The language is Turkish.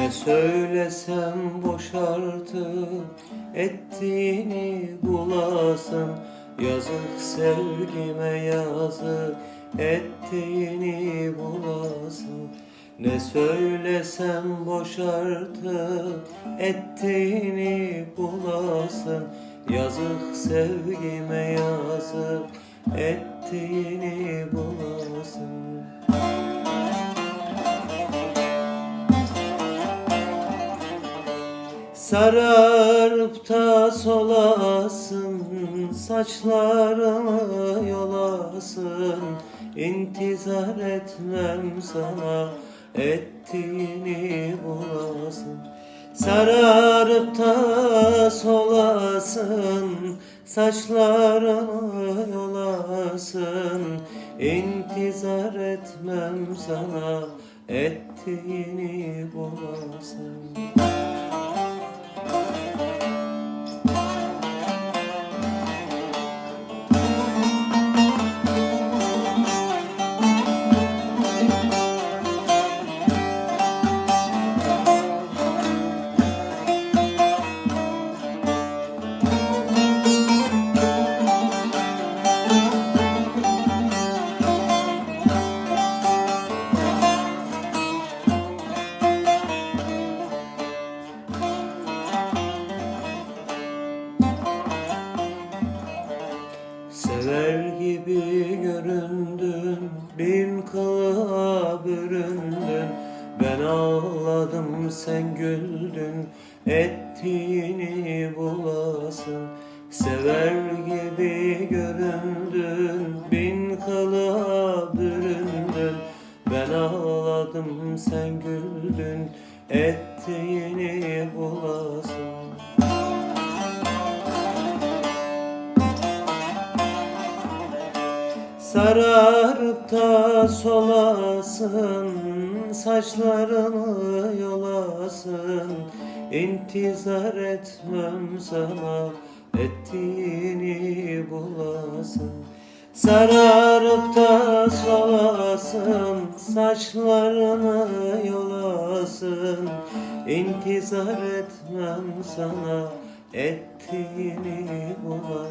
Ne söylesem boş artık ettiğini bulasın Yazık sevgime yazık ettiğini bulasın Ne söylesem boş artık ettiğini bulasın Yazık sevgime yazık ettiğini bulasın Sararıp da solasın Saçlarımı yolasın. İntizar etmem sana Ettiğini bulasın. Sararıp da solasın Saçlarımı yolasın. İntizar etmem sana Ettiğini bulasın gibi göründün Bin kılığa büründün Ben ağladım sen güldün Ettiğini bulasın. Sever gibi göründün Bin kılığa büründün Ben ağladım sen güldün Ettiğini bulasın Sararıp da solasın Saçlarımı yolasın. İntizar etmem sana Ettiğini bulasın. Sararıp da solasın Saçlarımı yolasın. İntizar etmem sana Ettiğini bulasın